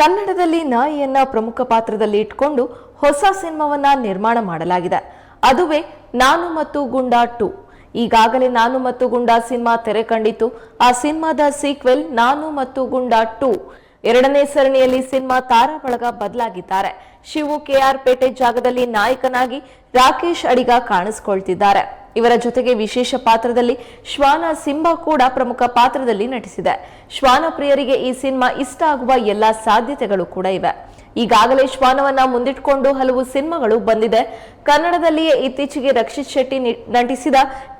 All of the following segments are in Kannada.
ಕನ್ನಡದಲ್ಲಿ ನಾಯಿಯನ್ನ ಪ್ರಮುಖ ಪಾತ್ರದಲ್ಲಿ ಇಟ್ಕೊಂಡು ಹೊಸ ಸಿನಿಮಾವನ್ನ ನಿರ್ಮಾಣ ಮಾಡಲಾಗಿದೆ. ಅದುವೇ ನಾನು ಮತ್ತು ಗುಂಡಾ ಟು. ಈಗಾಗಲೇ ನಾನು ಮತ್ತು ಗುಂಡಾ ಸಿನಿಮಾ ತೆರೆ ಕಂಡಿತು ಆ ಸಿನಿಮಾದ ಸೀಕ್ವೆಲ್ ನಾನು ಮತ್ತು ಗುಂಡಾ ಟು. ಎರಡನೇ ಸರಣಿಯಲ್ಲಿ ಸಿನಿಮಾ ತಾರಾ ಬಳಗ ಬದಲಾಗಿದ್ದಾರೆ. ಶಿವು ಕೆಆರ್ ಪೇಟೆ ಜಾಗದಲ್ಲಿ ನಾಯಕನಾಗಿ ರಾಕೇಶ್ ಅಡಿಗ ಕಾಣಿಸಿಕೊಳ್ತಿದ್ದಾರೆ. ಇವರ ಜೊತೆಗೆ ವಿಶೇಷ ಪಾತ್ರದಲ್ಲಿ ಶ್ವಾನ ಸಿಂಬಾ ಕೂಡ ಪ್ರಮುಖ ಪಾತ್ರದಲ್ಲಿ ನಟಿಸಿದೆ. ಶ್ವಾನ ಪ್ರಿಯರಿಗೆ ಈ ಸಿನಿಮಾ ಇಷ್ಟ ಆಗುವ ಎಲ್ಲಾ ಸಾಧ್ಯತೆಗಳು ಕೂಡ ಇವೆ. ಈಗಾಗಲೇ ಶ್ವಾನವನ್ನ ಮುಂದಿಟ್ಕೊಂಡು ಹಲವು ಸಿನಿಮಾಗಳು ಬಂದಿದೆ. ಕನ್ನಡದಲ್ಲಿಯೇ ಇತ್ತೀಚೆಗೆ ರಕ್ಷಿತ್ ಶೆಟ್ಟಿ ನಟಿಸಿದ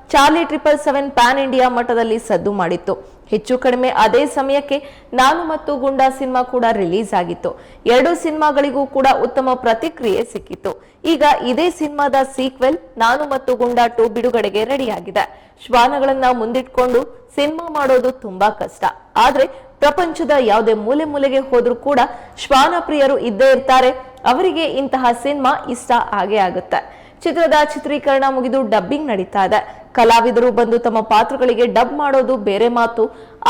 Charlie triple seven pan India ಮಟ್ಟದಲ್ಲಿ ಸದ್ದು ಮಾಡಿತ್ತು. ಹೆಚ್ಚು ಕಡಿಮೆ ಅದೇ ಸಮಯಕ್ಕೆ ನಾನು ಮತ್ತು ಗುಂಡಾ ಸಿನಿಮಾ ಕೂಡ ರಿಲೀಸ್ ಆಗಿತ್ತು. ಎರಡೂ ಸಿನಿಮಾಗಳಿಗೂ ಕೂಡ ಉತ್ತಮ ಪ್ರತಿಕ್ರಿಯೆ ಸಿಕ್ಕಿತ್ತು. ಈಗ ಇದೇ ಸಿನಿಮಾದ ಸೀಕ್ವೆಲ್ ನಾನು ಮತ್ತು ಗುಂಡಾ ಟು ಬಿಡುಗಡೆಗೆ ರೆಡಿಯಾಗಿದೆ. ಶ್ವಾನಗಳನ್ನ ಮುಂದಿಟ್ಕೊಂಡು ಸಿನಿಮಾ ಮಾಡೋದು ತುಂಬಾ ಕಷ್ಟ. ಆದ್ರೆ ಪ್ರಪಂಚದ ಯಾವುದೇ ಮೂಲೆ ಮೂಲೆಗೆ ಹೋದ್ರೂ ಕೂಡ ಶ್ವಾನ ಪ್ರಿಯರು ಇದ್ದೇ ಇರ್ತಾರೆ. ಅವರಿಗೆ ಇಂತಹ ಸಿನಿಮಾ ಇಷ್ಟ ಆಗೇ ಆಗುತ್ತೆ. ಚಿತ್ರದ ಚಿತ್ರೀಕರಣ ಮುಗಿದು ಡಬ್ಬಿಂಗ್ ನಡೀತಾ ಇದೆ. ಕಲಾವಿದರು ಬಂದು ತಮ್ಮ ಪಾತ್ರಗಳಿಗೆ ಡಬ್ ಮಾಡೋದು ಬೇರೆ ಮಾತು.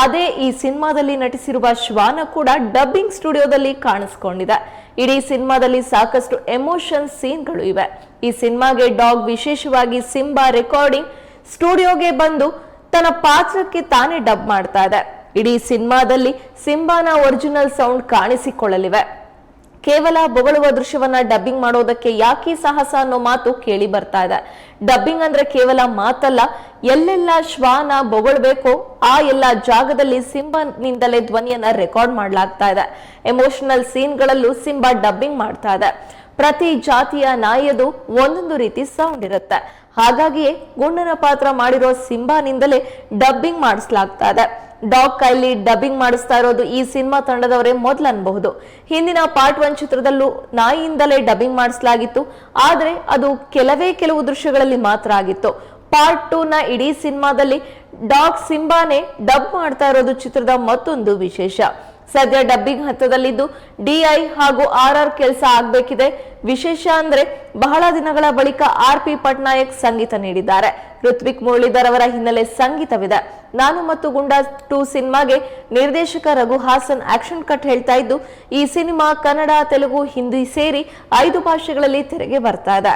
ಅದೇ ಈ ಸಿನಿಮಾದಲ್ಲಿ ನಟಿಸಿರುವ ಶ್ವಾನ ಕೂಡ ಡಬ್ಬಿಂಗ್ ಸ್ಟುಡಿಯೋದಲ್ಲಿ ಕಾಣಿಸ್ಕೊಂಡಿದೆ. ಇಡೀ ಸಿನಿಮಾದಲ್ಲಿ ಸಾಕಷ್ಟು ಎಮೋಷನ್ ಸೀನ್ಗಳು ಇವೆ. ಈ ಸಿನಿಮಾಗೆ ಡಾಗ್ ವಿಶೇಷವಾಗಿ ಸಿಂಬಾ ರೆಕಾರ್ಡಿಂಗ್ ಸ್ಟುಡಿಯೋಗೆ ಬಂದು ತನ್ನ ಪಾತ್ರಕ್ಕೆ ತಾನೇ ಡಬ್ ಮಾಡ್ತಾ ಇದೆ. ಇಡೀ ಸಿನಿಮಾದಲ್ಲಿ ಸಿಂಬಾನ ಒರಿಜಿನಲ್ ಸೌಂಡ್ ಕಾಣಿಸಿಕೊಳ್ಳಲಿವೆ. ಕೇವಲ ಬೊಗಳುವ ದೃಶ್ಯವನ್ನ ಡಬ್ಬಿಂಗ್ ಮಾಡೋದಕ್ಕೆ ಯಾಕೆ ಸಾಹಸ ಅನ್ನೋ ಮಾತು ಕೇಳಿ ಬರ್ತಾ ಇದೆ. ಡಬ್ಬಿಂಗ್ ಅಂದ್ರೆ ಕೇವಲ ಮಾತಲ್ಲ, ಎಲ್ಲೆಲ್ಲ ಶ್ವಾನ ಬೊಗಳ್ಬೇಕು ಆ ಎಲ್ಲ ಜಾಗದಲ್ಲಿ ಸಿಂಬನಿಂದಲೇ ಧ್ವನಿಯನ್ನ ರೆಕಾರ್ಡ್ ಮಾಡಲಾಗ್ತಾ ಇದೆ. ಎಮೋಷನಲ್ ಸೀನ್ಗಳಲ್ಲೂ ಸಿಂಬಾ ಡಬ್ಬಿಂಗ್ ಮಾಡ್ತಾ ಇದೆ. ಪ್ರತಿ ಜಾತಿಯ ನಾಯಿಯದು ಒಂದೊಂದು ರೀತಿ ಸೌಂಡ್ ಇರುತ್ತೆ. ಹಾಗಾಗಿಯೇ ಗುಂಡನ ಪಾತ್ರ ಮಾಡಿರೋ ಸಿಂಬಾನಿಂದಲೇ ಡಬ್ಬಿಂಗ್ ಮಾಡಿಸ್ಲಾಗ್ತಾ ಇದೆ. ಡಾಗ್ ಕೈಲಿ ಡಬ್ಬಿಂಗ್ ಮಾಡಿಸ್ತಾ ಇರೋದು ಈ ಸಿನಿಮಾ ತಂಡದವರೇ ಮೊದಲು ಅನ್ಬಹುದು. ಹಿಂದಿನ ಪಾರ್ಟ್ ಒನ್ ಚಿತ್ರದಲ್ಲೂ ನಾಯಿಯಿಂದಲೇ ಡಬ್ಬಿಂಗ್ ಮಾಡಿಸಲಾಗಿತ್ತು. ಆದರೆ ಅದು ಕೆಲವೇ ಕೆಲವು ದೃಶ್ಯಗಳಲ್ಲಿ ಮಾತ್ರ ಆಗಿತ್ತು. ಪಾರ್ಟ್ ಟೂ ನ ಇಡೀ ಸಿನಿಮಾದಲ್ಲಿ ಡಾಗ್ ಸಿಂಬಾನೆ ಡಬ್ ಮಾಡ್ತಾ ಇರೋದು ಚಿತ್ರದ ಮತ್ತೊಂದು ವಿಶೇಷ. ಸದ್ಯ ಡಬ್ಬಿಂಗ್ ಹಂತದಲ್ಲಿದ್ದು ಡಿಐ ಹಾಗೂ ಆರ್ ಆರ್ ಕೆಲಸ ಆಗಬೇಕಿದೆ. ವಿಶೇಷ ಅಂದ್ರೆ ಬಹಳ ದಿನಗಳ ಬಳಿಕ ಆರ್ ಪಿ ಪಟ್ನಾಯಕ್ ಸಂಗೀತ ನೀಡಿದ್ದಾರೆ. ಋತ್ವಿಕ್ ಮುರಳೀಧರ್ ಅವರ ಹಿನ್ನೆಲೆ ಸಂಗೀತವಿದೆ. ನಾನು ಮತ್ತು ಗುಂಡಾ ಟು ಸಿನಿಮಾಗೆ ನಿರ್ದೇಶಕ ರಘು ಹಾಸನ್ ಆಕ್ಷನ್ ಕಟ್ ಹೇಳ್ತಾ ಇದ್ದು, ಈ ಸಿನಿಮಾ ಕನ್ನಡ, ತೆಲುಗು, ಹಿಂದಿ ಸೇರಿ ಐದು ಭಾಷೆಗಳಲ್ಲಿ ತೆರೆಗೆ ಬರ್ತಾ ಇದೆ.